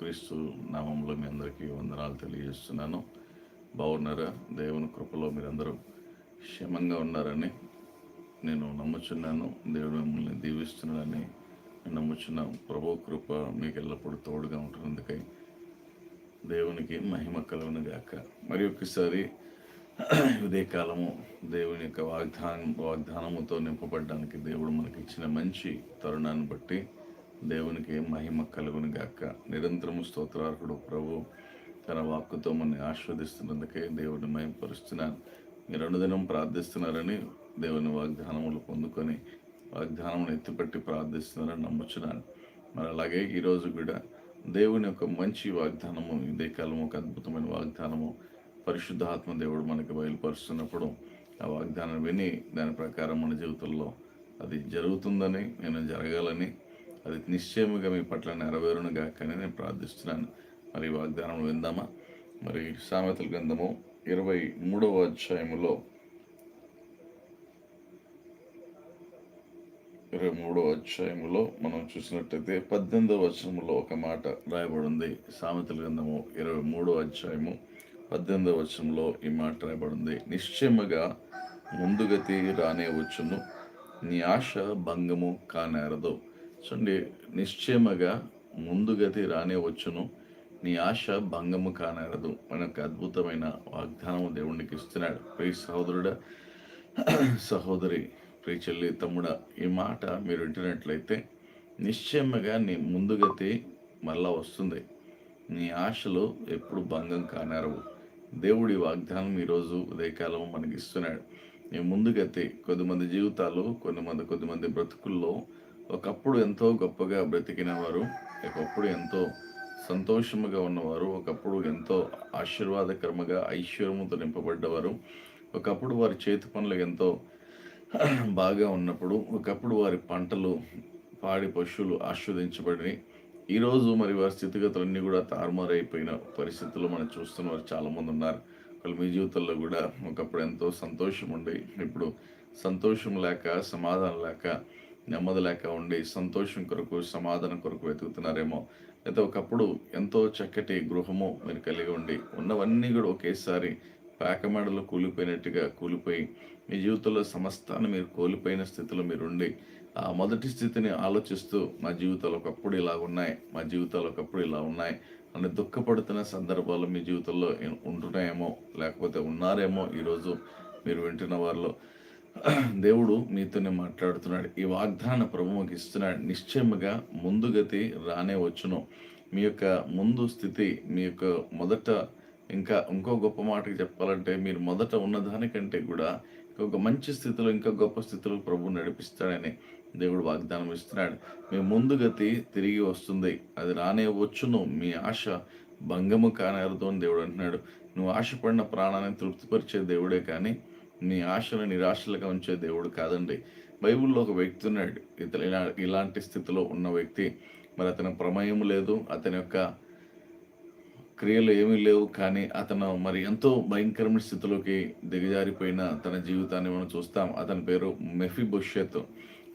క్రీస్తు నామంలో మీ అందరికీ వందనాలు తెలియజేస్తున్నాను. బాగున్నారా దేవుని కృపలో మీరందరూ క్షేమంగా ఉన్నారని నేను నమ్ముచున్నాను. దేవుడు మిమ్మల్ని దీవిస్తున్నాడని నేను ప్రభు కృప మీకు ఎల్లప్పుడూ తోడుగా ఉంటున్నందుకై దేవునికి మహిమ కలవని గాక. మరి ఒకసారి ఇదే కాలము దేవుని యొక్క వాగ్దానం వాగ్దానముతో నింపబడడానికి దేవుడు మనకి ఇచ్చిన మంచి తరుణాన్ని బట్టి దేవునికి మహిమ కలుగును గాక. నిరంతరము స్తోత్రార్హుడు ప్రభు తన వాక్కుతో మనని ఆస్వాదిస్తున్నందుకే దేవుని మహిమపరుస్తున్నాను మీరు అనుదినం ప్రార్థిస్తున్నారని దేవుని వాగ్దానములు పొందుకొని వాగ్దానమును ఎత్తిపెట్టి ప్రార్థిస్తున్నారని నమ్ముచున్నాను. మరి అలాగే ఈరోజు కూడా దేవుని యొక్క మంచి వాగ్దానము ఇదే కాలం ఒక అద్భుతమైన వాగ్దానము. పరిశుద్ధాత్మ దేవుడు మనకి బయలుపరుస్తున్నప్పుడు ఆ వాగ్దానం విని దాని ప్రకారం మన జీవితంలో అది జరుగుతుందని నేను జరగాలని అది నిశ్చయముగా మీ పట్ల నెరవేరును గాకని నేను ప్రార్థిస్తున్నాను. మరి వాగ్దానం విందామా? మరి సామెతల గ్రంథము ఇరవై మూడవ అధ్యాయములో ఇరవై మూడవ అధ్యాయములో మనం చూసినట్టయితే పద్దెనిమిదవ వచనములో ఒక మాట రాయబడింది. సామెతల గ్రంథము ఇరవై మూడవ అధ్యాయము పద్దెనిమిదవ వచనంలో ఈ మాట రాయబడింది. నిశ్చయముగా ముందుగతి రానే వచ్చును. నీ ఆశ భంగము కానేరదు. చూడండి నిశ్చయముగా ముందుగతి రానే వచ్చును నీ ఆశ భంగము కానేరదు. మనకు అద్భుతమైన వాగ్దానం దేవునికి ఇస్తున్నాడు. ప్రియ సహోదరుడా సహోదరి ప్రియ చెల్లి తమ్ముడా ఈ మాట మీరు వింటున్నట్లయితే నిశ్చయముగా నీ ముందుగతి మళ్ళా వస్తుంది. నీ ఆశలు ఎప్పుడు భంగం కానరవు. దేవుడి వాగ్దానం ఈరోజు ఉదయకాలం మనకి ఇస్తున్నాడు. నీ ముందుగతి కొద్దిమంది జీవితాలు కొంతమంది కొద్దిమంది బ్రతుకుల్లో ఒకప్పుడు ఎంతో గొప్పగా బ్రతికినవారు ఒకప్పుడు ఎంతో సంతోషముగా ఉన్నవారు ఒకప్పుడు ఎంతో ఆశీర్వాదకరముగా ఐశ్వర్యముతో నింపబడ్డవారు ఒకప్పుడు వారి చేతి పనులు ఎంతో బాగా ఉన్నప్పుడు ఒకప్పుడు వారి పంటలు పాడి పశువులు ఆస్వాదించబడి ఈరోజు మరి వారి స్థితిగతులన్నీ కూడా తారుమారైపోయిన పరిస్థితుల్లో మనం చూస్తున్న వారు చాలామంది ఉన్నారు. వాళ్ళు మీ జీవితంలో కూడా ఒకప్పుడు ఎంతో సంతోషం ఉండి ఇప్పుడు సంతోషం లేక సమాధానం లేక నెమ్మది లేక ఉండి సంతోషం కొరకు సమాధానం కొరకు వెతుకుతున్నారేమో. అయితే ఒకప్పుడు ఎంతో చక్కటి గృహము మీరు కలిగి ఉండి ఉన్నవన్నీ కూడా ఒకేసారి పేకమేడలో కూలిపోయినట్టుగా కూలిపోయి మీ జీవితంలో సమస్తాన్ని మీరు కోల్పోయిన స్థితిలో మీరు ఉండి ఆ మొదటి స్థితిని ఆలోచిస్తూ మా జీవితాలు ఒకప్పుడు ఇలా ఉన్నాయి మా జీవితాలు ఒకప్పుడు ఇలా ఉన్నాయి అని దుఃఖపడుతున్న సందర్భాలు మీ జీవితంలో ఉంటున్నాయేమో లేకపోతే ఉన్నారేమో ఈరోజు మీరు వింటున్న వారిలో. దేవుడు మీతోనే మాట్లాడుతున్నాడు. ఈ వాగ్దాన ప్రభువుకి ఇస్తున్నాడు. నిశ్చయముగా ముందుగతి రానే వచ్చును. మీ యొక్క ముందు స్థితి మీ యొక్క మొదట ఇంకా ఇంకో గొప్ప మాటకి చెప్పాలంటే మీరు మొదట ఉన్న దానికంటే కూడా ఇంకొక మంచి స్థితిలో ఇంకా గొప్ప స్థితిలో ప్రభు నడిపిస్తాడని దేవుడు వాగ్దానం ఇస్తున్నాడు. మీ ముందుగతి తిరిగి వస్తుంది. అది రానే వచ్చును. మీ ఆశ భంగము కానేరదు అని దేవుడు అంటున్నాడు. నువ్వు ఆశపడిన ప్రాణాన్ని తృప్తిపరిచే దేవుడే కానీ నీ ఆశలు నిరాశలుగా ఉంచే దేవుడు కాదండి. బైబిల్లో ఒక వ్యక్తి ఉన్నాడు. ఇతను ఇలా ఇలాంటి స్థితిలో ఉన్న వ్యక్తి. మరి అతని ప్రమేయం లేదు. అతని యొక్క క్రియలు ఏమీ లేవు. కానీ అతను మరి ఎంతో భయంకరమైన స్థితిలోకి దిగజారిపోయిన తన జీవితాన్ని మనం చూస్తాం. అతని పేరు మెఫీ భవిష్యత్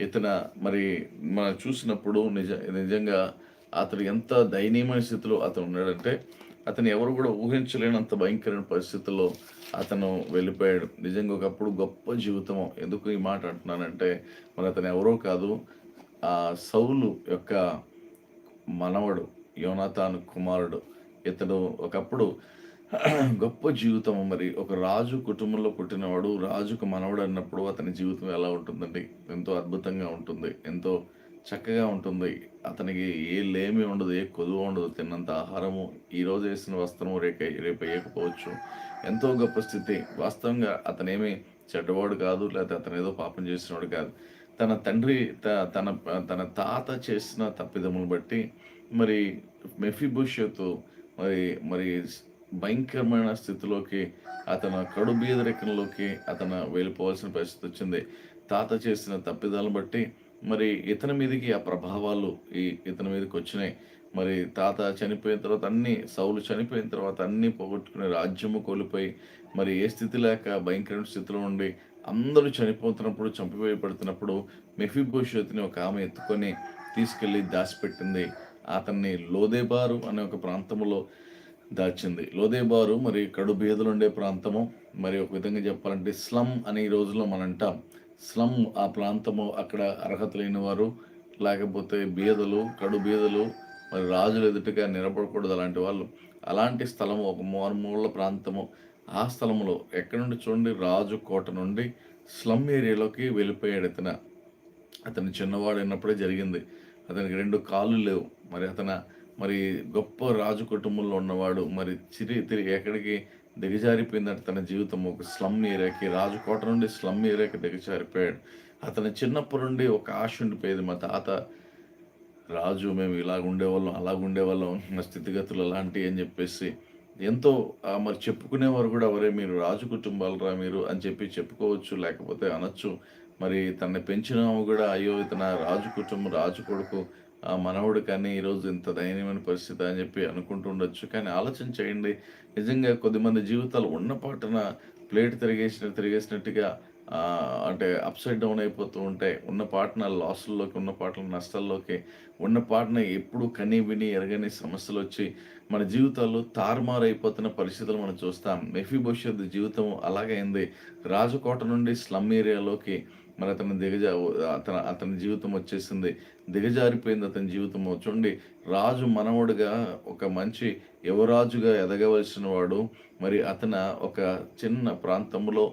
ఇతన మరి మనం చూసినప్పుడు నిజ నిజంగా అతడు ఎంత దయనీయమైన స్థితిలో అతను ఉన్నాడంటే అతను ఎవరు కూడా ఊహించలేనంత భయంకరమైన పరిస్థితుల్లో అతను వెళ్ళిపోయాడు. నిజంగా ఒకప్పుడు గొప్ప జీవితము ఎందుకు ఈ మాట అంటున్నానంటే మరి అతను ఎవరో కాదు. ఆ సౌలు యొక్క మనవడు యోనాథాను కుమారుడు. ఇతడు ఒకప్పుడు గొప్ప జీవితం. మరి ఒక రాజు కుటుంబంలో పుట్టినవాడు రాజుకు మనవడు అన్నప్పుడు అతని జీవితం ఎలా ఉంటుందండి? ఎంతో అద్భుతంగా ఉంటుంది. ఎంతో చక్కగా ఉంటుంది. అతనికి ఏ లేమి ఉండదు ఏ కొదువు ఉండదు. తిన్నంత ఆహారము ఈ రోజు వేసిన వస్త్రము రేపు రేపు వేయకపోవచ్చు. ఎంతో గొప్ప స్థితి. వాస్తవంగా అతనేమి చెడ్డవాడు కాదు లేకపోతే అతను ఏదో పాపం చేసినవాడు కాదు. తన తండ్రి తన తన తాత చేసిన తప్పిదములు బట్టి మరి మెఫిబుషతు మరి మరి భయంకరమైన స్థితిలోకి అతను కడు బీదరికంలోకి అతను వెళ్ళిపోవాల్సిన పరిస్థితి వచ్చింది. తాత చేసిన తప్పిదాలను బట్టి మరి ఇతని మీదకి ఆ ప్రభావాలు ఈ ఇతని మీదకి వచ్చినాయి. మరి తాత చనిపోయిన తర్వాత అన్ని సౌలు చనిపోయిన తర్వాత అన్ని పోగొట్టుకుని రాజ్యము కోల్పోయి మరి ఏ స్థితి లేక భయంకరమైన స్థితిలో ఉండి అందరూ చనిపోతున్నప్పుడు చంపివేయబడుతున్నప్పుడు మెఫిబోషత్ని ఒక ఆమె ఎత్తుకొని తీసుకెళ్ళి దాచిపెట్టింది. అతన్ని లోదేబారు అనే ఒక ప్రాంతంలో దాచింది. లోదేబారు మరి కడు బీదలు ఉండే ప్రాంతము. మరి ఒక విధంగా చెప్పాలంటే స్లమ్ అనే ఈ రోజుల్లో మనం అంటాం స్లమ్ ఆ ప్రాంతము అక్కడ అర్హత లేని వారు లేకపోతే బీదలు కడు బీదలు మరి రాజులు ఎదుటిగా నిలబడకూడదు అలాంటి వాళ్ళు. అలాంటి స్థలము ఒక మారుమూల ప్రాంతము ఆ స్థలంలో ఎక్కడి నుండి చూడండి రాజు కోట నుండి స్లమ్ ఏరియాలోకి వెళ్ళిపోయాడు అతను అతను చిన్నవాడు అయినప్పుడే జరిగింది. అతనికి రెండు కాళ్ళు లేవు. మరి అతను మరి గొప్ప రాజు కుటుంబంలో ఉన్నవాడు మరి చిరి తిరిగి ఎక్కడికి దిగజారిపోయిందంటే తన జీవితం. ఒక స్లమ్ ఏరియాకి రాజుకోట నుండి స్లమ్ ఏరియాకి దిగజారిపోయాడు. అతను చిన్నప్పటి నుండి ఒక ఆశ ఉండిపోయేది మా తాత. రాజు మేము ఇలాగ ఉండేవాళ్ళం అలాగ ఉండేవాళ్ళం మా స్థితిగతులు అలాంటివి అని చెప్పేసి ఎంతో మరి చెప్పుకునేవారు కూడా ఎవరే మీరు రాజు కుటుంబాలరా మీరు అని చెప్పి చెప్పుకోవచ్చు లేకపోతే అనొచ్చు. మరి తనని పెంచిన కూడా అయ్యో ఇతన రాజు కుటుంబం రాజు కొడుకు మనవడు కానీ ఈరోజు ఇంత దయనీయమైన పరిస్థితి అని చెప్పి అనుకుంటూ ఉండొచ్చు. కానీ ఆలోచన చేయండి. నిజంగా కొద్దిమంది జీవితాలు ఉన్న పాటన ప్లేట్ తిరిగేసిన తిరిగేసినట్టుగా అంటే అప్సైడ్ డౌన్ అయిపోతూ ఉంటాయి ఉన్న పాటన లాసుల్లోకి ఉన్న పాటల నష్టాల్లోకి ఉన్న పాటన ఎప్పుడు కని విని ఎరగని సమస్యలు వచ్చి మన జీవితాల్లో తారుమారు అయిపోతున్న పరిస్థితులు మనం చూస్తాం. మెఫీ భవిష్యత్ జీవితం అలాగైంది రాజకోట నుండి స్లమ్ ఏరియాలోకి మరి అతను దిగజా అతను అతని జీవితం వచ్చేసింది. దిగజారిపోయింది అతని జీవితం చూడండి రాజు మనవడుగా ఒక మంచి యువరాజుగా ఎదగవలసిన వాడు. మరి అతను ఒక చిన్న ప్రాంతంలో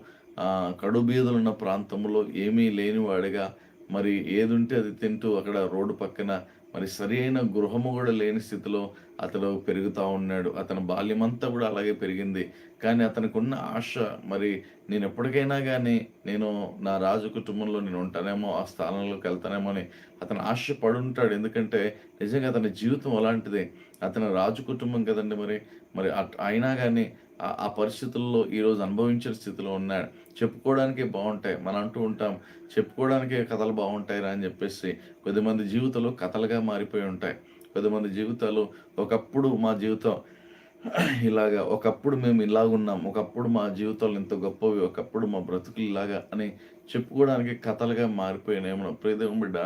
కడుబీదులున్న ప్రాంతంలో ఏమీ లేనివాడిగా మరి ఏదుంటే అది తింటూ అక్కడ రోడ్డు పక్కన మరి సరి అయిన గృహము కూడా లేని స్థితిలో అతడు పెరుగుతూ ఉన్నాడు. అతని బాల్యమంతా కూడా అలాగే పెరిగింది. కానీ అతనికి ఉన్న ఆశ మరి నేను ఎప్పటికైనా కానీ నేను నా రాజు కుటుంబంలో నేను ఉంటానేమో ఆ స్థానంలోకి వెళ్తానేమో అని అతను ఆశ పడుంటాడు ఎందుకంటే నిజంగా అతని జీవితం అలాంటిదే. అతని రాజు కుటుంబం కదండి మరి. మరి అట్- అయినా కానీ ఆ- పరిస్థితుల్లో ఈరోజు అనుభవించిన స్థితిలో ఉన్నాడు. చెప్పుకోవడానికే బాగుంటాయి. మనం అంటూ ఉంటాం చెప్పుకోవడానికే కథలు బాగుంటాయి అని చెప్పేసి కొద్దిమంది జీవితాలు కథలుగా మారిపోయి ఉంటాయి. కొద్దిమంది జీవితాలు ఒకప్పుడు మా జీవితం ఇలాగా ఒకప్పుడు మేము ఇలాగున్నాం ఒకప్పుడు మా జీవితాలు ఇంత గొప్పవి ఒకప్పుడు మా బ్రతుకులు ఇలాగా అని చెప్పుకోవడానికి కథలుగా మారిపోయినాయేమో ప్రియదేవం బిడ్డ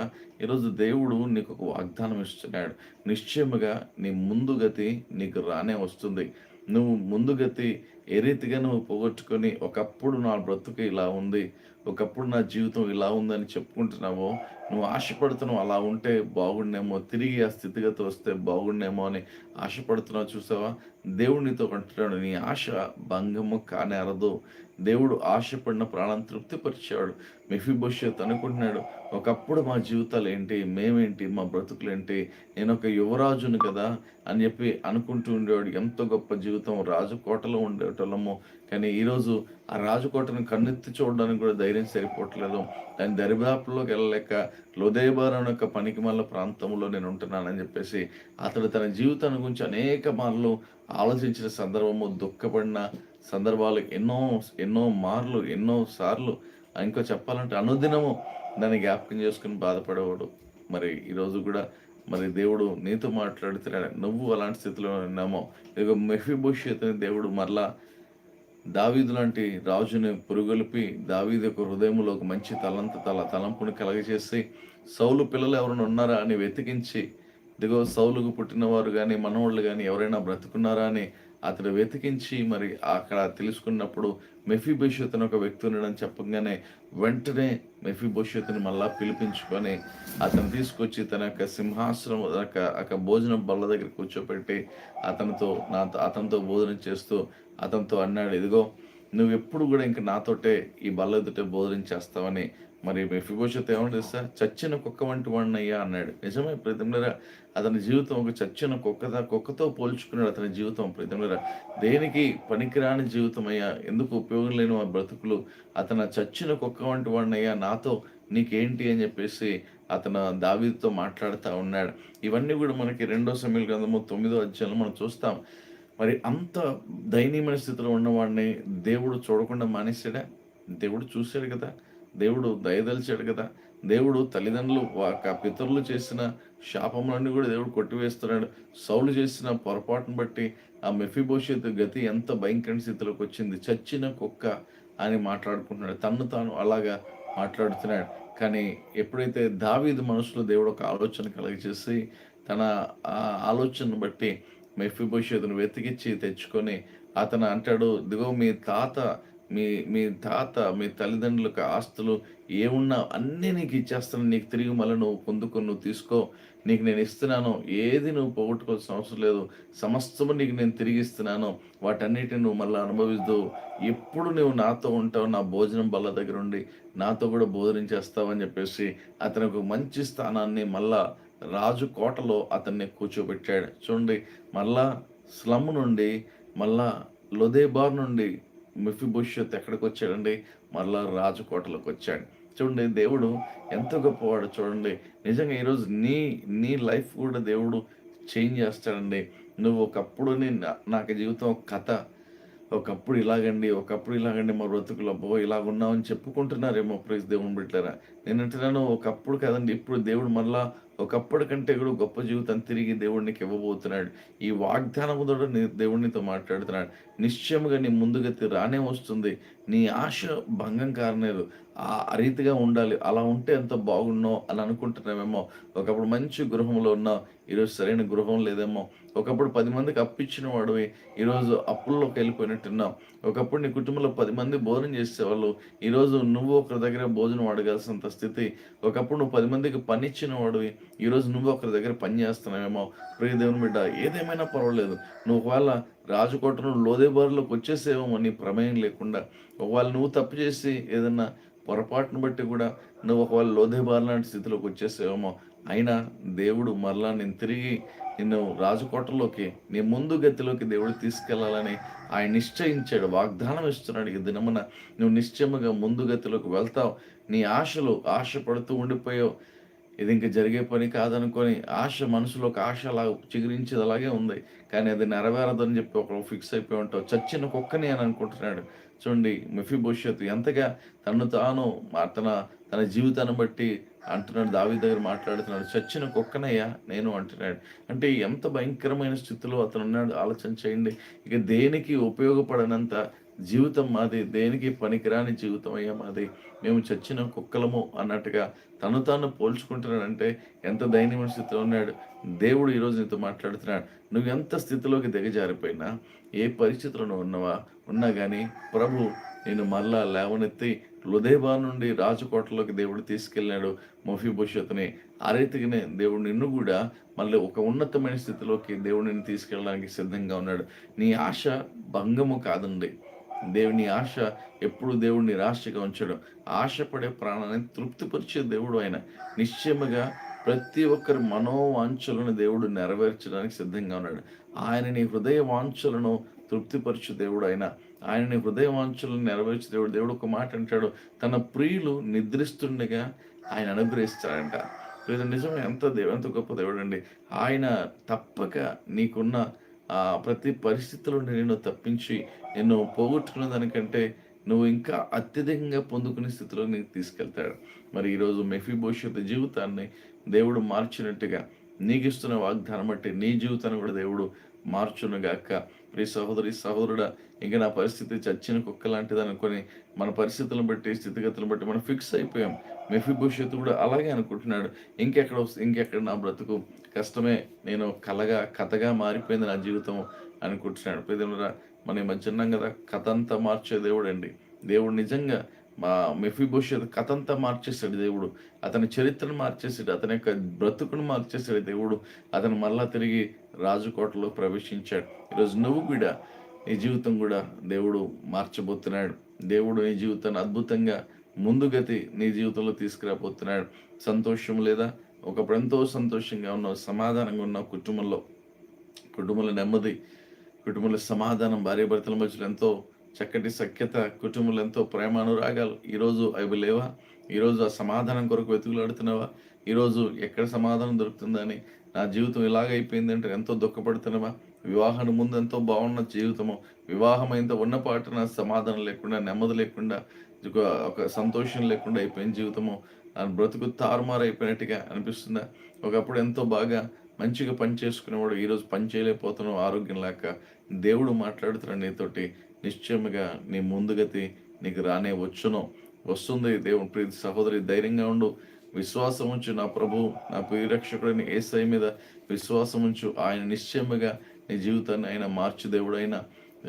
ఈరోజు దేవుడు నీకు ఒక వాగ్దానం ఇస్తున్నాడు. నిశ్చయముగా నీ ముందు గతి నీకు రానే వస్తుంది. నువ్వు ముందుగతి ఏ రీతిగా నువ్వు పోగొట్టుకొని ఒకప్పుడు నా బ్రతుకు ఇలా ఉంది ఒకప్పుడు నా జీవితం ఇలా ఉందని చెప్పుకుంటున్నావో నువ్వు ఆశపడుతున్నావు అలా ఉంటే బాగుండేమో తిరిగి ఆ స్థితిగతి వస్తే బాగుండేమో అని ఆశపడుతున్నావు చూసావా? దేవుడు నీతో అంటున్నాడు నీ ఆశ భంగము కానేరదు. దేవుడు ఆశపడిన ప్రాణం తృప్తిపరిచాడు మెఫిబోషత్ అనుకుంటున్నాడు ఒకప్పుడు మా జీవితాలు ఏంటి? మేమేంటి? మా బ్రతుకులు ఏంటి? నేను ఒక యువరాజును కదా? అని చెప్పి అనుకుంటూ ఉండేవాడు. ఎంతో గొప్ప జీవితం! రాజకోటలో ఉండేటోళ్ళము. కానీ ఈరోజు ఆ రాజకోటను కన్నెత్తి చూడడానికి కూడా ధైర్యం సరిపోవట్లేదు. దాని దరిదాపుల్లోకి వెళ్ళలేక లోదేబార్ అనే ఒక పనికి మళ్ళీ ప్రాంతంలో నేను ఉంటున్నానని చెప్పేసి అతడు తన జీవితాన్ని గురించి అనేక మార్లు ఆలోచించిన సందర్భము దుఃఖపడిన సందర్భాలు ఎన్నో ఎన్నో మార్లు ఎన్నో సార్లు ఇంకో చెప్పాలంటే అనుదినము దాన్ని జ్ఞాపకం చేసుకుని బాధపడేవాడు. మరి ఈరోజు కూడా మరి దేవుడు నీతో మాట్లాడుతున్నాడు. నువ్వు అలాంటి స్థితిలో ఉన్నామో ఇక మెఫిభూషితని దేవుడు మరలా దావీదు లాంటి రాజుని పురుగొలిపి దావీదు యొక్క హృదయంలో ఒక మంచి తలంత తల తలంపుని కలగజేసి సౌలు పిల్లలు ఎవరైనా ఉన్నారా? అని వెతికించి ఇదిగో సౌలుకు పుట్టినవారు కానీ మనవాళ్ళు కానీ ఎవరైనా బ్రతుకున్నారా? అని అతడు వెతికించి మరి అక్కడ తెలుసుకున్నప్పుడు మెఫీభవిష్యత్ ఒక వ్యక్తి ఉన్నాడని చెప్పగానే వెంటనే మెఫీభవిష్యత్తుని మళ్ళా పిలిపించుకొని అతను తీసుకొచ్చి తన యొక్క సింహాసనం యొక్క భోజనం బల్ల దగ్గర కూర్చోపెట్టి అతనితో నా అతనితో భోజనం చేస్తూ అతనితో అన్నాడు ఇదిగో నువ్వు ఎప్పుడు కూడా ఇంక నాతోటే ఈ బల్ల ఎదుటే భోజనం చేస్తావని మరి మెఫిభవిష్యత్ ఏమంటే సార్ చచ్చిన కుక్క వంటి వాడినయ్యా అన్నాడు. నిజమే ప్రీతంలరా అతని జీవితం ఒక చచ్చిన కుక్కదా కుక్కతో పోల్చుకున్నాడు అతని జీవితం ప్రీతంలరా దేనికి పనికిరాని జీవితం అయ్యా ఎందుకు ఉపయోగం లేని ఆ బ్రతుకులు? అతను చచ్చిన కుక్క వంటి వాడినయ్యా నాతో నీకేంటి అని చెప్పేసి అతను దావీతో మాట్లాడుతూ ఉన్నాడు. ఇవన్నీ కూడా మనకి రెండో సమయాల గ్రంథము తొమ్మిదో అధ్యాయంలో మనం చూస్తాం. మరి అంత దయనీయమైన స్థితిలో ఉన్నవాడిని దేవుడు చూడకుండా మానేశాడా? దేవుడు చూశాడు కదా. దేవుడు దయదలిచాడు కదా. దేవుడు తల్లిదండ్రులు ఒక పితరులు చేసిన శాపములన్నీ కూడా దేవుడు కొట్టివేస్తున్నాడు. సౌలు చేసిన పొరపాటును బట్టి ఆ మెఫిభవిష్యత్తు గతి ఎంత భయంకర స్థితిలోకి వచ్చింది. చచ్చిన కుక్క అని మాట్లాడుకుంటున్నాడు. తన్ను తాను అలాగా మాట్లాడుతున్నాడు. కానీ ఎప్పుడైతే దావీదు మనసులో దేవుడు ఒక ఆలోచన కలిగజేసి తన ఆ ఆలోచనను బట్టి మెఫిభవిష్యత్తును వెతికిచ్చి తెచ్చుకొని అతను అంటాడు ఇదిగో మీ తాత మీ మీ తాత మీ తల్లిదండ్రులకు ఆస్తులు ఏమున్నా అన్నీ నీకు ఇచ్చేస్తాను. నీకు తిరిగి మళ్ళీ నువ్వు పొందుకొని నువ్వు తీసుకో. నీకు నేను ఇస్తున్నాను. ఏది నువ్వు పోగొట్టుకోవాల్సిన అవసరం లేదు. సమస్తము నీకు నేను తిరిగి ఇస్తున్నాను. వాటన్నిటిని నువ్వు మళ్ళీ అనుభవిస్తూ ఎప్పుడు నువ్వు నాతో ఉంటావు. నా భోజనం బల్ల దగ్గర ఉండి నాతో కూడా భోజనం చేస్తావని చెప్పేసి అతనికి ఒక మంచి స్థానాన్ని మళ్ళా రాజు కోటలో అతన్ని కూర్చోబెట్టాడు. చూడండి మళ్ళా స్లమ్ నుండి మళ్ళా లొదేబార్ నుండి మిఫిభవిష్యత్ ఎక్కడికి వచ్చాడండి మరలా రాజకోటలోకి వచ్చాడు చూడండి దేవుడు ఎంత గొప్పవాడు చూడండి. నిజంగా ఈరోజు నీ నీ లైఫ్ కూడా దేవుడు చేంజ్ చేస్తాడండి. నువ్వు ఒకప్పుడు నీ నాకు జీవితం కథ. ఒకప్పుడు ఇలాగండి ఒకప్పుడు ఇలాగండి మా బ్రతుకులు అబ్బో ఇలాగ ఉన్నామని చెప్పుకుంటున్నారేమో ప్రైజ్ దేవుని బిడ్డారా నేను అంటున్నాను ఒకప్పుడు కదండి ఇప్పుడు దేవుడు మళ్ళా ఒకప్పటి కంటే కూడా గొప్ప జీవితం తిరిగి దేవుడికి ఇవ్వబోతున్నాడు. ఈ వాగ్దానం ద్వారా దేవుడినితో మాట్లాడుతున్నాడు. నిశ్చయముగా నీ ముందుగతి రానే వస్తుంది. నీ ఆశ భంగం కారణలేదు ఆ రీతిగా ఉండాలి. అలా ఉంటే ఎంత బాగున్నావు అని అనుకుంటున్నామేమో ఒకప్పుడు మంచి గృహంలో ఉన్నావు. ఈరోజు సరైన గృహం లేదేమో. ఒకప్పుడు పది మందికి అప్పిచ్చిన వాడివి. ఈరోజు అప్పుల్లోకి వెళ్ళిపోయినట్టున్నావు ఒకప్పుడు నీ కుటుంబంలో పది మంది భోజనం చేసేవాళ్ళు. ఈరోజు నువ్వు ఒకరి దగ్గర భోజనం అడగాల్సినంత స్థితి. ఒకప్పుడు నువ్వు పది మందికి పని ఇచ్చిన వాడివి. ఈరోజు నువ్వు ఒకరి దగ్గర పని చేస్తున్నావేమో. ప్రియ దేవుని బిడ్డ ఏదేమైనా పర్వాలేదు. నువ్వు ఒకవేళ రాజకోటను లోదేబారులోకి వచ్చేసేవేమో నీ ప్రమేయం లేకుండా. ఒకవేళ నువ్వు తప్పు చేసి ఏదన్నా పొరపాటును బట్టి కూడా నువ్వు ఒకవేళ లోదేబార్ లాంటి స్థితిలోకి వచ్చేసేవేమో. అయినా దేవుడు మరలా నేను తిరిగి నిన్ను రాజకోటలోకి నీ ముందు గతిలోకి దేవుడు తీసుకెళ్ళాలని ఆయన నిశ్చయించాడు వాగ్దానం ఇస్తున్నాడు. ఈ దినమున నువ్వు నిశ్చయముగా ముందు గతిలోకి వెళ్తావు. నీ ఆశలు ఆశపడుతూ ఉండిపోయావు. ఇది ఇంకా జరిగే పని కాదనుకొని ఆశ మనసులో ఒక ఆశ అలా చిగురించేది అలాగే ఉంది. కానీ అది నెరవేరదని చెప్పి ఒక ఫిక్స్ అయిపోయి ఉంటావు చచ్చిన కుక్కని అని అనుకుంటున్నాడు. చూడండి మిఫీ భవిష్యత్తు ఎంతగా తను తాను మా- తన తన జీవితాన్ని బట్టి అంటున్నాడు దావి దగ్గర మాట్లాడుతున్నాడు. చచ్చిన కుక్కనయ్యా నేను అంటున్నాడు. అంటే ఎంత భయంకరమైన స్థితిలో అతను ఉన్నాడు ఆలోచన చేయండి. ఇక దేనికి ఉపయోగపడనంత జీవితం మాది దేనికి పనికిరాని జీవితం అయ్యా మాది. మేము చచ్చిన కుక్కలము అన్నట్టుగా తను తాను పోల్చుకుంటున్నాడంటే ఎంత దైన్యమైన స్థితిలో ఉన్నాడు. దేవుడు ఈరోజు నీతో మాట్లాడుతున్నాడు. నువ్వు ఎంత స్థితిలోకి దిగజారిపోయినా ఏ పరిస్థితుల్లో ఉన్నవా? ఉన్నావా ఉన్నా కానీ ప్రభు నేను మళ్ళా లేవనెత్తి లుదేబా నుండి రాజకోటలోకి దేవుడు తీసుకెళ్ళాడు మొఫీభవిష్యత్తుని ఆ రీతిగానే దేవుడు నిన్ను కూడా మళ్ళీ ఒక ఉన్నతమైన స్థితిలోకి దేవుడు నిన్ను తీసుకెళ్ళడానికి సిద్ధంగా ఉన్నాడు. నీ ఆశ భంగము కాదండి. దేవుని ఆశ ఎప్పుడు దేవుడు నిరాశగా ఉంచడం. ఆశపడే ప్రాణాన్ని తృప్తిపరిచే దేవుడు ఆయన. నిశ్చయముగా ప్రతి ఒక్కరి మనోవాంఛలను దేవుడు నెరవేర్చడానికి సిద్ధంగా ఉన్నాడు. ఆయన నీ హృదయ వాంఛలను తృప్తిపరచు దేవుడు ఆయన. ఆయన నీ హృదయ వాంఛలను నెరవేర్చు దేవుడు. దేవుడు ఒక మాట అంటాడు తన ప్రియులు నిద్రిస్తుండగా ఆయన అనుగ్రహిస్తాడంట ఇది నిజమే ఎంత దేవు ఎంత గొప్ప దేవుడు అండి ఆయన తప్పక నీకున్న ఆ ప్రతి పరిస్థితుల్లో నిన్ను తప్పించి నిన్ను పోగొట్టుకున్న దానికంటే నువ్వు ఇంకా అత్యధికంగా పొందుకునే స్థితిలో నీకు తీసుకెళ్తాడు. మరి ఈరోజు మెఫీ భవిష్యత్తు జీవితాన్ని దేవుడు మార్చినట్టుగా నీకు ఇస్తున్న వాగ్దానం బట్టి నీ జీవితాన్ని కూడా దేవుడు మార్చునుగాక. ప్రియ సహోదరి సహోదరుడా ఇంకా నా పరిస్థితి చచ్చిన కుక్క లాంటిది అనుకొని మన పరిస్థితులను బట్టి స్థితిగతులను బట్టి మనం ఫిక్స్ అయిపోయాం. మెఫీ భవిష్యత్తు కూడా అలాగే అనుకుంటున్నాడు. ఇంకెక్కడ ఇంకెక్కడ నా బ్రతుకు? కష్టమే. నేను కలగా కథగా మారిపోయింది నా జీవితం అనుకుంటున్నాడు. ప్రజలరా మన ఈ మధ్యన్నాం కదా కథ అంతా మార్చే దేవుడు అండి. దేవుడు నిజంగా మా మెఫీ భవిష్యత్ కథ అంతా మార్చేశాడు దేవుడు. అతని చరిత్రను మార్చేసాడు అతని యొక్క బ్రతుకును మార్చేశాడు దేవుడు. అతను మళ్ళా తిరిగి రాజుకోటలో ప్రవేశించాడు. ఈరోజు నువ్వు కూడా నీ జీవితం కూడా దేవుడు మార్చబోతున్నాడు. దేవుడు నీ జీవితాన్ని అద్భుతంగా ముందుగతి నీ జీవితంలో తీసుకురాబోతున్నాడు. సంతోషం లేదా ఒకప్పుడు ఎంతో సంతోషంగా ఉన్నావు సమాధానంగా ఉన్నావు కుటుంబంలో. కుటుంబంలో నెమ్మది కుటుంబంలో సమాధానం భార్య భర్తల మధ్యలో ఎంతో చక్కటి సఖ్యత కుటుంబంలో ఎంతో ప్రేమ అనురాగాలు ఈరోజు అవి లేవా? ఈరోజు ఆ సమాధానం కొరకు వెతుకులాడుతున్నావా? ఈరోజు ఎక్కడ సమాధానం దొరుకుతుందని? నా జీవితం ఇలాగ అయిపోయిందంటే ఎంతో దుఃఖపడుతున్నావా? వివాహం ముందు ఎంతో బాగున్న జీవితము. వివాహం అయిన ఉన్న పాటన సమాధానం లేకుండా నెమ్మది లేకుండా ఒక సంతోషం లేకుండా అయిపోయిన జీవితము. బ్రతుకు తారుమారు అయిపోయినట్టుగా అనిపిస్తుందా. ఒకప్పుడు ఎంతో బాగా మంచిగా పని చేసుకునేవాడు. ఈరోజు పని చేయలేకపోతున్నావు ఆరోగ్యం లేక. దేవుడు మాట్లాడుతున్నాడు నీతోటి. నిశ్చయముగా నీ ముందుగతి నీకు రానే వచ్చును. వస్తుంది దేవుని ప్రీతి సహోదరి ధైర్యంగా ఉండు. విశ్వాసం ఉంచు నా ప్రభు నా ప్రియరక్షకుడిని ఏసై మీద విశ్వాసం ఉంచు ఆయన నిశ్చయముగా నీ జీవితాన్ని ఆయన మార్చు దేవుడైనా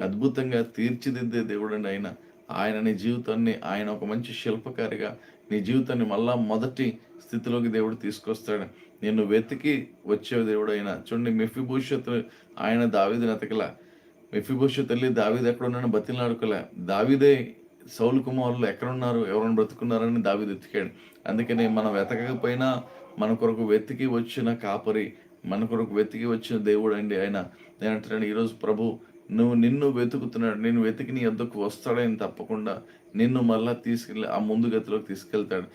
అద్భుతంగా తీర్చిదిద్దే దేవుడండి ఆయన. ఆయన నీ జీవితాన్ని ఆయన ఒక మంచి శిల్పకారిగా నీ జీవితాన్ని మళ్ళా మొదటి స్థితిలోకి దేవుడు తీసుకొస్తాడు. నిన్ను వెతికి వచ్చే దేవుడైనా చూడండి చూడండి మెఫిభూషత్ ఆయన దావిదిని ఎతకలా మెఫిభూషత్ వెళ్ళి దావీది ఎక్కడ ఉన్నాడని బతిలాడుకోలే. దావీదే సౌలు కుమారులు ఎక్కడున్నారు ఎవరైనా బ్రతుకున్నారని దావీది ఎతికాడు అందుకని మనం వెతకకపోయినా మన కొరకు వెతికి వచ్చిన కాపరి మన కొరకు వెతికి వచ్చిన దేవుడు అండి ఆయన. నేను అంటున్నాను ఈరోజు ప్రభు నువ్వు నిన్ను వెతుకుతున్నాడు నేను వెతికి నీ వద్దకు వస్తాడని తప్పకుండా నిన్ను మళ్ళా తీసుకెళ్ళి ఆ ముందు గతిలోకి తీసుకెళ్తాడు.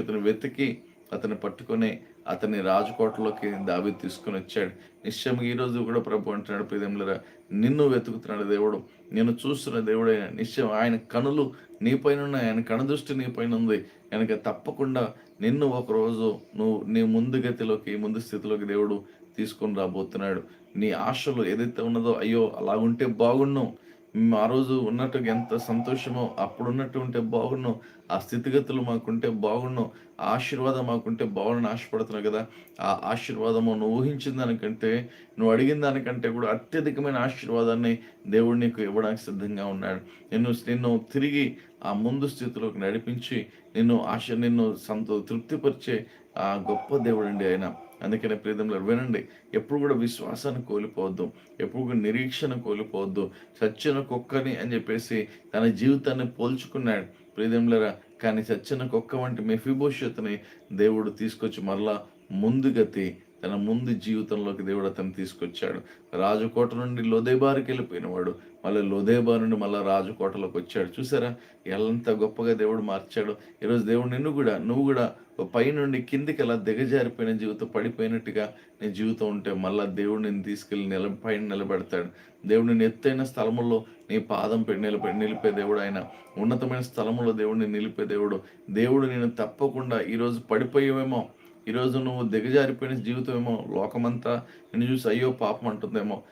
అతను వెతికి అతన్ని పట్టుకొని అతన్ని రాజకోటలోకి దావి తీసుకొని వచ్చాడు. నిశ్చయంగా ఈ రోజు కూడా ప్రభు అంటున్నాడు ప్రియములరా నిన్ను వెతుకుతున్నాడు దేవుడు నేను చూస్తున్న దేవుడైన నిశ్చయం ఆయన కనులు నీ పైన ఉన్నాయి ఆయన కణదృష్టి నీ పైన ఉంది. కనుక తప్పకుండా నిన్ను ఒకరోజు నువ్వు నీ ముందు గతిలోకి ముందు స్థితిలోకి దేవుడు తీసుకొని రాబోతున్నాడు. నీ ఆశలు ఏదైతే ఉన్నదో అయ్యో అలా ఉంటే బాగున్నావు మేము ఆ రోజు ఉన్నట్టు ఎంత సంతోషమో అప్పుడు ఉన్నట్టు ఉంటే బాగున్నాం. ఆ స్థితిగతులు మాకుంటే బాగున్నాం. ఆ ఆశీర్వాదం మాకుంటే బాగుండని ఆశపడుతున్నావు కదా. ఆ ఆశీర్వాదము నువ్వు ఊహించిన దానికంటే నువ్వు అడిగిన దానికంటే కూడా అత్యధికమైన ఆశీర్వాదాన్ని దేవుడు నీకు ఇవ్వడానికి సిద్ధంగా ఉన్నాడు. నిన్ను నిన్ను తిరిగి ఆ ముందు స్థితిలోకి నడిపించి నిన్ను ఆశ నిన్ను సంతో తృప్తిపరిచే ఆ గొప్ప దేవుడు అండి ఆయన. అందుకనే ప్రీతంలో వినండి. ఎప్పుడు కూడా విశ్వాసాన్ని కోల్పోవద్దు. ఎప్పుడు కూడా నిరీక్షణ కోల్పోవద్దు. సచ్చిన కుక్కని అని చెప్పేసి తన జీవితాన్ని పోల్చుకున్నాడు. ప్రీతంలరా కానీ చచ్చిన కుక్క వంటి మెఫిభవిష్యత్తుని దేవుడు తీసుకొచ్చి మరలా ముందుగతి తన ముందు జీవితంలోకి దేవుడు అతను తీసుకొచ్చాడు. రాజకోట నుండి లోదేబారికి వెళ్ళిపోయినవాడు. మళ్ళీ లోదేబార్ నుండి మళ్ళీ రాజకోటలోకి వచ్చాడు. చూసారా? ఎంత గొప్పగా దేవుడు మార్చాడు. ఈరోజు దేవుడు నిన్ను కూడా నువ్వు కూడా పై నుండి కిందికి అలా దిగజారిపోయిన జీవితం పడిపోయినట్టుగా నీ జీవితం ఉంటే మళ్ళీ దేవుడు నేను తీసుకెళ్ళి నిల పైన నిలబెడతాడు. దేవుడు నేను ఎత్తైన స్థలముల్లో నీ పాదం పెట్టి నిలబె నిలిపే దేవుడు ఆయన. ఉన్నతమైన స్థలంలో దేవుడిని నిలిపే దేవుడు. దేవుడు నేను తప్పకుండా ఈరోజు పడిపోయేవేమో ఈరోజు నువ్వు దిగజారిపోయిన జీవితం ఏమో లోకమంతా నిన్ను చూసి అయ్యో పాపం అంటుందేమో.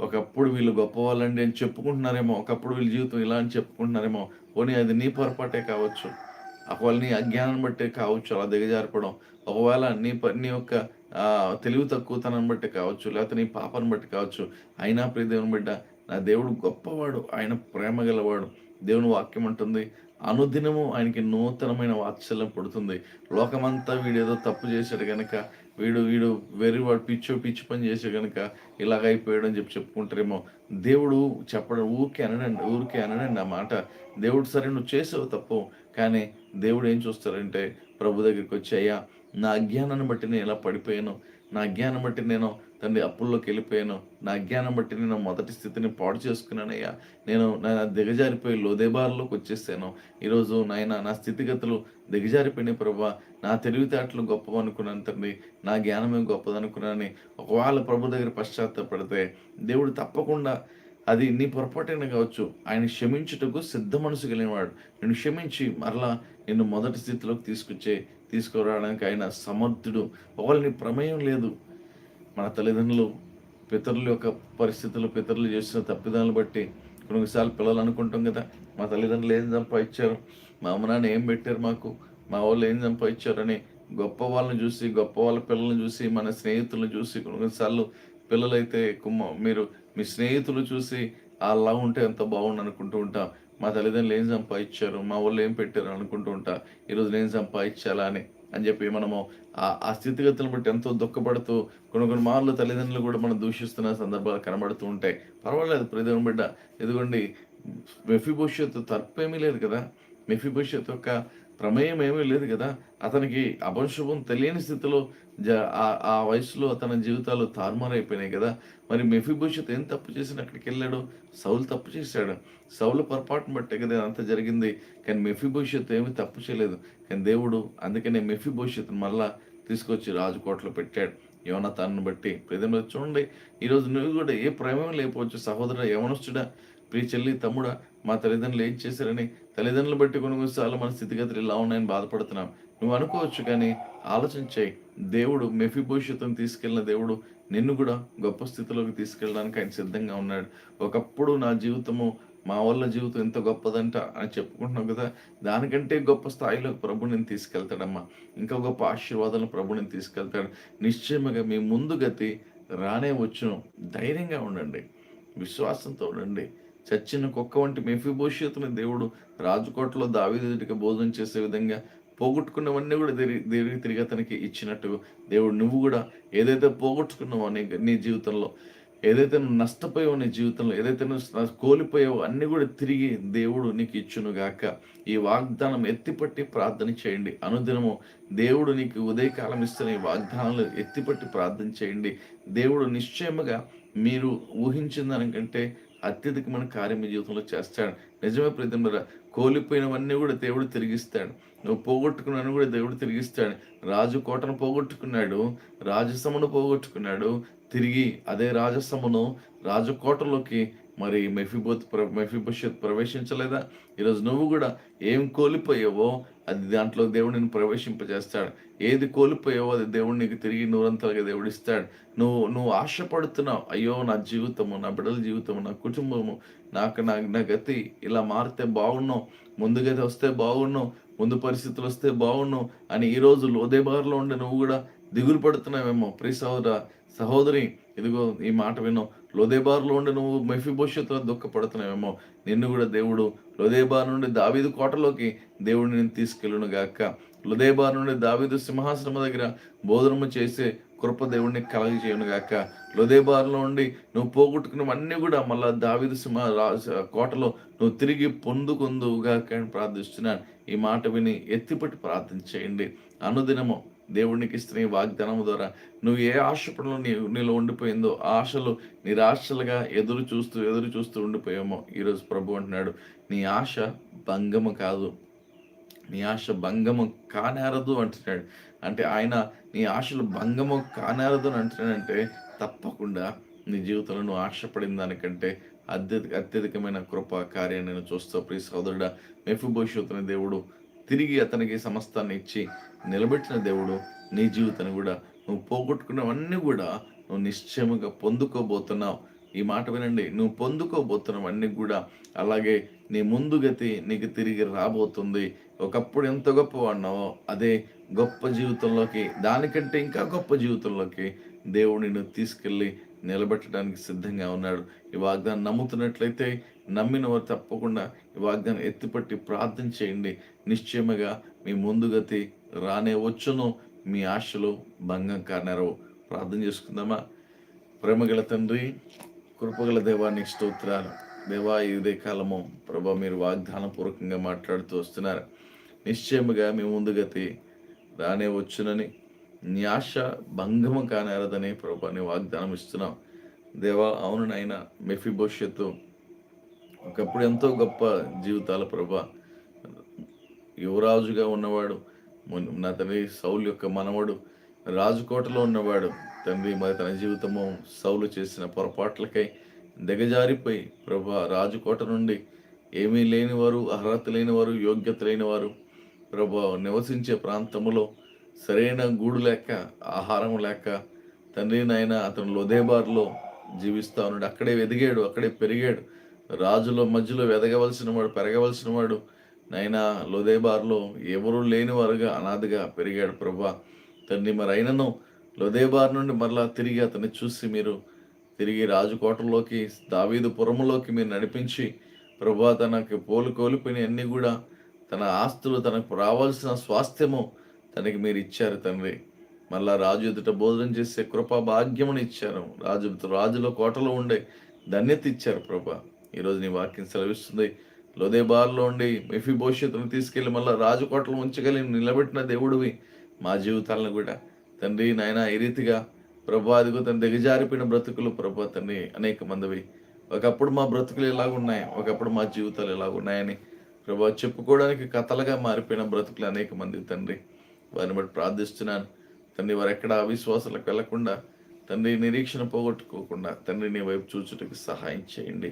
ఒకప్పుడు వీళ్ళు గొప్ప వాళ్ళండి అని చెప్పుకుంటున్నారేమో ఒకప్పుడు వీళ్ళ జీవితం ఇలా అని చెప్పుకుంటున్నారేమో పోనీ అది నీ పొరపాటే కావచ్చు. ఒకవేళ నీ అజ్ఞానం బట్టే కావచ్చు అలా దిగజారిపడం ఒకవేళ నీ ప నీ యొక్క తెలివి తక్కువతనం బట్టి కావచ్చు లేకపోతే నీ పాపను బట్టి కావచ్చు అయినా ప్రియ దేవుని బిడ్డ నా దేవుడు గొప్పవాడు ఆయన ప్రేమ గలవాడు. దేవుని వాక్యం ఉంటుంది అనుదినము ఆయనకి నూతనమైన వాత్సల్యం పుడుతుంది. లోకమంతా వీడేదో తప్పు చేశాడు కనుక వీడు వీడు వెరీ వాడు పిచ్చో పిచ్చి పని చేసే కనుక ఇలాగ అయిపోయాడు అని చెప్పి చెప్పుకుంటారేమో. దేవుడు చెప్పడం ఊరికే అనడండి ఊరికే అనడండి ఆ మాట. దేవుడు సరే నువ్వు చేసావు తప్పు. కానీ దేవుడు ఏం చూస్తారంటే ప్రభు దగ్గరికి వచ్చి అయ్యా నా అజ్ఞానాన్ని బట్టి నేను ఎలా పడిపోయాను? నా జ్ఞానం బట్టి నేను తండ్రి అప్పుల్లోకి వెళ్ళిపోయాను. నా జ్ఞానం బట్టి నేను మొదటి స్థితిని పాడు చేసుకున్నానయ్యా. నేను నా దిగజారిపోయి లోదేబార్లోకి వచ్చేసాను. ఈరోజు నాయన నా స్థితిగతులు దిగజారిపోయినాయి ప్రభా. నా తెలివితేటలు గొప్పవనుకున్నాను తండ్రి. నా జ్ఞానమే గొప్పదనుకున్నానని ఒకవేళ ప్రభు దగ్గర పశ్చాత్తపడితే దేవుడు తప్పకుండా అది నీ పొరపాటైనా కావచ్చు. ఆయన క్షమించుటకు సిద్ధ మనసు కలిగినవాడు. నేను క్షమించి మరలా నిన్ను మొదటి స్థితిలోకి తీసుకొచ్చే తీసుకురావడానికి ఆయన సమర్థుడు. ఎవరిని ప్రమేయం లేదు. మన తల్లిదండ్రులు పితరుల యొక్క పరిస్థితులు పితరులు చేసిన తప్పిదాలను బట్టి కొన్నిసార్లు పిల్లలు అనుకుంటాం కదా మా తల్లిదండ్రులు ఏం సంపాదించారు? మా అమ్మ నాన్న ఏం పెట్టారు మాకు? మా వాళ్ళు ఏం సంపాదించారని గొప్ప వాళ్ళని చూసి గొప్ప వాళ్ళ పిల్లల్ని చూసి మన స్నేహితులను చూసి కొన్నిసార్లు పిల్లలైతే కుమ్మ మీరు మీ స్నేహితులు చూసి అలా ఉంటే ఎంత బాగుండు అనుకుంటూ ఉంటాం. మా తల్లిదండ్రులు ఏం సంపాదించారు? మా వాళ్ళు ఏం పెట్టారు అనుకుంటూ ఉంటా. ఈరోజు నేను సంపాదించాలా అని. అని చెప్పి మనము ఆ స్థితిగతులను బట్టి ఎంతో దుఃఖపడుతూ కొన్ని కొన్ని మార్లు తల్లిదండ్రులు కూడా మనం దూషిస్తున్న సందర్భాలు కనబడుతూ ఉంటాయి. పర్వాలేదు ప్రదేవం బిడ్డ. ఎదుగుండి మెఫీ భవిష్యత్తు తప్పేమీ లేదు కదా. మెఫీ భవిష్యత్తు యొక్క ప్రమేయం ఏమీ లేదు కదా. అతనికి అపశుభం తెలియని స్థితిలో జ ఆ వయసులో అతని జీవితాలు తారుమారైపోయినాయి కదా. మరి మెఫిభూషత్ ఏం తప్పు చేసిన అక్కడికి వెళ్ళాడు? సౌలు తప్పు చేశాడు. సౌలు పొరపాటును బట్టే కదా అంత జరిగింది. కానీ మెఫిభూషత్ ఏమీ తప్పు చేయలేదు. కానీ దేవుడు అందుకనే మెఫిభూషత్ను మళ్ళా తీసుకొచ్చి రాజుకోటలో పెట్టాడు. యవనతాన్ని బట్టి. ప్రజలు చూడండి. ఈరోజు నువ్వు కూడా ఏ ప్రేమ లేకపోవచ్చు. సహోదరు యవనస్తుడా ప్రియ చెల్లి తమ్ముడా మా తల్లిదండ్రులు ఏం చేశారని తల్లిదండ్రులు బట్టి కొన్ని కొన్నిసార్లు మన స్థితిగతులు ఇలా ఉన్నాయని బాధపడుతున్నాం. నువ్వు అనుకోవచ్చు కానీ ఆలోచించాయి దేవుడు మెఫిభవిష్యత్తును తీసుకెళ్ళిన దేవుడు నిన్ను కూడా గొప్ప స్థితిలోకి తీసుకెళ్ళడానికి ఆయన సిద్ధంగా ఉన్నాడు. ఒకప్పుడు నా జీవితము మా వల్ల జీవితం ఎంత గొప్పదంట అని చెప్పుకుంటున్నాం కదా. దానికంటే గొప్ప స్థాయిలో ప్రభు నేను తీసుకెళ్తాడమ్మా. ఇంకా గొప్ప ఆశీర్వాదాలను ప్రభు నేను తీసుకెళ్తాడు. నిశ్చయముగా మీ ముందు గతి రానే వచ్చును. ధైర్యంగా ఉండండి. విశ్వాసంతో ఉండండి. చచ్చిన కుక్క వంటి మెఫిభూషితుని దేవుడు రాజుకోటలో దావిదుడికి భోజనం చేసే విధంగా పోగొట్టుకున్నవన్నీ కూడా తిరిగి తిరిగి తిరిగి అతనికి ఇచ్చినట్టు దేవుడు. నువ్వు కూడా ఏదైతే పోగొట్టుకున్నావో నీ నీ జీవితంలో ఏదైతే నువ్వు నష్టపోయావో నీ జీవితంలో ఏదైతే నువ్వు కోల్పోయావో అన్నీ కూడా తిరిగి దేవుడు నీకు ఇచ్చును గాక ఈ వాగ్దానం ఎత్తిపట్టి ప్రార్థన చేయండి. అనుదినము దేవుడు నీకు ఉదయకాలం ఇస్తున్న ఈ వాగ్దానాలు ఎత్తిపట్టి ప్రార్థన చేయండి. దేవుడు నిశ్చయముగా మీరు ఊహించిన దానికంటే అత్యధికమైన కార్యం మీ జీవితంలో చేస్తాడు. నిజమే ప్రతి కోల్పోయినవన్నీ కూడా దేవుడు తిరిగిస్తాడు. నువ్వు పోగొట్టుకున్నాను కూడా దేవుడు తిరిగిస్తాడు. రాజు కోటను పోగొట్టుకున్నాడు రాజసమును పోగొట్టుకున్నాడు. తిరిగి అదే రాజసమును రాజకోటలోకి మరి మెఫిబోత్ ప్ర మెఫిబోషత్ ప్రవేశించలేదా? ఈరోజు నువ్వు కూడా ఏం కోల్పోయావో అది దాంట్లో దేవుడు నిన్ను ప్రవేశింపజేస్తాడు. ఏది కోల్పోయావో అది దేవుడు నీకు తిరిగి నూరంతలుగా దేవుడు ఇస్తాడు నువ్వు నువ్వు ఆశపడుతున్నావు అయ్యో నా జీవితము నా బిడ్డల జీవితము నా కుటుంబము నాకు నా నా గతి ఇలా మారితే బాగున్నావు ముందు గతి వస్తే బాగున్నావు ముందు పరిస్థితులు వస్తే బాగున్నావు అని ఈ రోజు ఉండే నువ్వు కూడా దిగులు పడుతున్నావేమో. ప్రియ సహోదర సహోదరి ఇదిగో ఈ మాట విను లోదేబార్లో ఉండి నువ్వు మెఫిభవిష్యత్తులో దుఃఖపడుతున్నావేమో నిన్ను కూడా దేవుడు లోదేబార్ నుండి దావీదు కోటలోకి దేవుడిని నేను తీసుకెళ్ళును గాక. లోదేబార్ నుండి దావీదు సింహాసనం దగ్గర బోధనము చేసే కృప దేవుడిని కలగ చేయను గాక లోదేబార్లో ఉండి నువ్వు పోగొట్టుకున్నవన్నీ కూడా మళ్ళా దావీదు సింహ కోటలో నువ్వు తిరిగి పొందుకుందువుగాక అని ప్రార్థిస్తున్నాను. ఈ మాట విని ఎత్తిపట్టి ప్రార్థన చేయండి. అనుదినము దేవునికి ఇస్తున్న ఈ వాగ్దానం ద్వారా నువ్వు ఏ ఆశపడలో నీ నీలో ఉండిపోయిందో ఆశలు నిరాశలుగా ఎదురు చూస్తూ ఎదురు చూస్తూ ఉండిపోయామో. ఈరోజు ప్రభు అంటున్నాడు నీ ఆశ భంగము కాదు. నీ ఆశ భంగము కానేరదు అంటున్నాడు. అంటే ఆయన నీ ఆశలు భంగము కానేరదు అని అంటున్నాడంటే తప్పకుండా నీ జీవితంలో నువ్వు ఆశపడిన దానికంటే అత్యధిక అత్యధికమైన కృప కార్యాన్ని నేను చూస్తావు ప్రియ సోదరుడా మెఫిభవిష్యత్తుని దేవుడు తిరిగి అతనికి సమస్తాన్ని ఇచ్చి నిలబెట్టిన దేవుడు నీ జీవితాన్ని కూడా నువ్వు పోగొట్టుకున్నవన్నీ కూడా నువ్వు నిశ్చయముగా పొందుకోబోతున్నావు. ఈ మాట వినండి నువ్వు పొందుకోబోతున్నవన్నీ కూడా అలాగే నీ ముందు గతి నీకు తిరిగి రాబోతుంది. ఒకప్పుడు ఎంత గొప్పవాడినావో అదే గొప్ప జీవితంలోకి దానికంటే ఇంకా గొప్ప జీవితంలోకి దేవుడు నిన్ను తీసుకెళ్ళి నిలబెట్టడానికి సిద్ధంగా ఉన్నాడు. ఈ వాగ్దానం నమ్ముతున్నట్లయితే నమ్మిన వారు తప్పకుండా ఈ వాగ్దానం ఎత్తిపట్టి ప్రార్థన చేయండి. నిశ్చయముగా మీ ముందుగతి రానే వచ్చును. మీ ఆశలు భంగం కానరవు ప్రార్థన చేసుకుందామా? ప్రేమగల తండ్రి కృపగల దేవానికి స్తోత్రాలు. దేవా ఇదే కాలము ప్రభా మీరు వాగ్దాన పూర్వకంగా మాట్లాడుతూ వస్తున్నారు. నిశ్చయముగా మీ ముందుగతి రానే వచ్చునని నీ ఆశ భంగము కానేరదని ప్రభాని వాగ్దానం ఇస్తున్నాం దేవా అవును నాయన మెఫి భవిష్యత్తు ఒకప్పుడు ఎంతో గొప్ప జీవితాల ప్రభా యువరాజుగా ఉన్నవాడు నా తండ్రి సౌలు యొక్క మనవడు రాజుకోటలో ఉన్నవాడు. తండ్రి మరి తన జీవితము సౌలు చేసిన పొరపాట్లకై దిగజారిపోయి ప్రభా రాజుకోట నుండి ఏమీ లేనివారు అర్హత లేనివారు యోగ్యత లేనివారు ప్రభా నివసించే ప్రాంతంలో సరైన గూడు లేక ఆహారం లేక తండ్రి నాయన అతను లొదేబార్లో జీవిస్తా ఉన్నాడు అక్కడే ఎదిగాడు అక్కడే పెరిగాడు. రాజుల మధ్యలో ఎదగవలసిన వాడు పెరగవలసిన వాడు నైనా లోదేబార్లో ఎవరూ లేని వారుగా అనాథగా పెరిగాడు ప్రభా. తండ్రి మరి అయినను లోదేబార్ నుండి మరలా తిరిగి అతన్ని చూసి మీరు తిరిగి రాజుకోటలోకి దావీదు పురములోకి మీరు నడిపించి ప్రభా తనకి పోలు కోల్పోయిన అన్నీ కూడా తన ఆస్తులు తనకు రావాల్సిన స్వాస్థ్యము తనకి మీరు ఇచ్చారు తండ్రి. మళ్ళా రాజు ఎదుట భోజనం చేసే కృపా భాగ్యమును ఇచ్చారు. రాజు రాజుల కోటలో ఉండే ధన్యత ఇచ్చారు ప్రభా. ఈరోజు నీ వాక్యం సెలవిస్తుంది. లోదేబార్లో ఉండి మెఫీ భవిష్యత్తును తీసుకెళ్ళి మళ్ళీ రాజకోటలు ఉంచగలిగి నిలబెట్టిన దేవుడివి మా జీవితాలను కూడా. తండ్రి నాయన ఈ రీతిగా ప్రభా అదిగో తన దిగజారిపోయిన బ్రతుకులు ప్రభా తండ్రి అనేక మందివి. ఒకప్పుడు మా బ్రతుకులు ఎలాగున్నాయి ఒకప్పుడు మా జీవితాలు ఎలాగున్నాయని ప్రభా చెప్పుకోవడానికి కథలుగా మారిపోయిన బ్రతుకులు అనేక మంది తండ్రి. వారిని బట్టి ప్రార్థిస్తున్నాను. తండ్రి వారు ఎక్కడ అవిశ్వాసాలకు వెళ్ళకుండా తండ్రి నిరీక్షణ పోగొట్టుకోకుండా తండ్రి నీ వైపు చూచుటకు సహాయం చేయండి.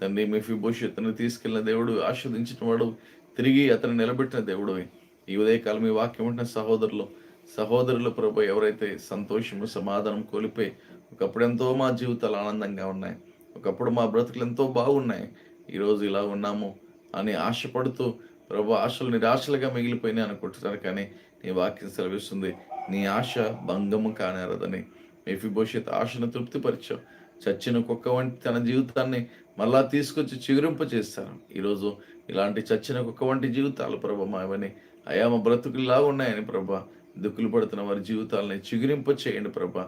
తండ్రి మెఫీ భవిష్యత్తును తీసుకెళ్ళిన దేవుడు ఆస్వాదించిన వాడు తిరిగి అతను నిలబెట్టిన దేవుడు ఈ ఉదయకాలం ఈ వాక్యం ఉంటున్న సహోదరులు సహోదరుల ప్రభు ఎవరైతే సంతోషము సమాధానం కోల్పోయి ఒకప్పుడు ఎంతో మా జీవితాలు ఆనందంగా ఉన్నాయి ఒకప్పుడు మా బ్రతుకులు ఎంతో బాగున్నాయి ఈరోజు ఇలా ఉన్నాము అని ఆశపడుతూ ప్రభు ఆశలు నిరాశలుగా మిగిలిపోయినాయి అనుకుంటున్నారు కానీ నీ వాక్యం సెలవిస్తుంది నీ ఆశ భంగము కానేరదని మెఫిభవిష్యత్ ఆశను తృప్తిపరిచావు. చచ్చిన కుక్క వంటి తన జీవితాన్ని మళ్ళా తీసుకొచ్చి చిగురింప చేస్తారు ఈరోజు ఇలాంటి చచ్చిన కుక్క వంటి జీవితాలు ప్రభ మావని అయా మా బ్రతుకుల్లా ఉన్నాయని ప్రభ. దుక్కులు పడుతున్న వారి జీవితాలని చిగురింప చేయండి ప్రభ.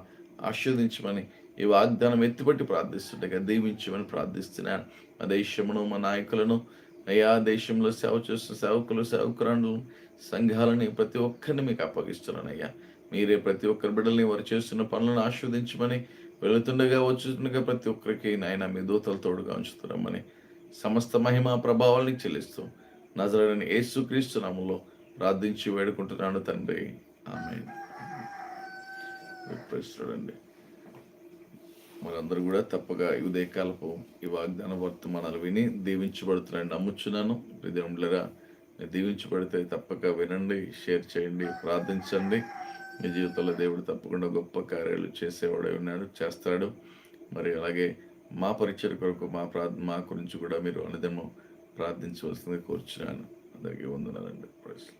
ఆస్వాదించమని ఈ వాగ్దానం ఎత్తిపట్టి ప్రార్థిస్తుండగా దీవించమని ప్రార్థిస్తున్నాను. మా దేశమును మా నాయకులను అయా దేశంలో సేవ చేస్తున్న సేవకులు సేవకురాండ్లను సంఘాలని ప్రతి ఒక్కరిని మీకు అప్పగిస్తున్నాను అయ్యా మీరే ప్రతి ఒక్కరి బిడ్డల్ని వారు చేస్తున్న పనులను ఆస్వాదించమని వెళుతుండగా వచ్చుతుండగా ప్రతి ఒక్కరికి నాయన మీ దూతలు తోడుగా ఉంచుతున్నామని సమస్త మహిమ ప్రభావాలని చెల్లిస్తూ నజరని యేసుక్రీస్తు నామంలో ప్రార్థించి వేడుకుంటున్నాను తండ్రి. ఆమె చూడండి. మనందరూ కూడా తప్పగా ఈ ఉదయకాలపు ఈ వాగ్దాన వర్తమానాలు విని దీవించబడుతున్నాయని నమ్ముచున్నాను. దేవుళ్ళరా దీవించబడితే తప్పక వినండి షేర్ చేయండి ప్రార్థించండి. మీ జీవితంలో దేవుడు తప్పకుండా గొప్ప కార్యాలు చేసేవాడే ఉన్నాడు చేస్తాడు. మరి అలాగే మా పరిచయ కొరకు మా ప్రా మా గురించి కూడా మీరు అనుదినం ప్రార్థించవలసింది కోరుచున్నాను. అందరికీ వందనాలండి. ప్రశ్న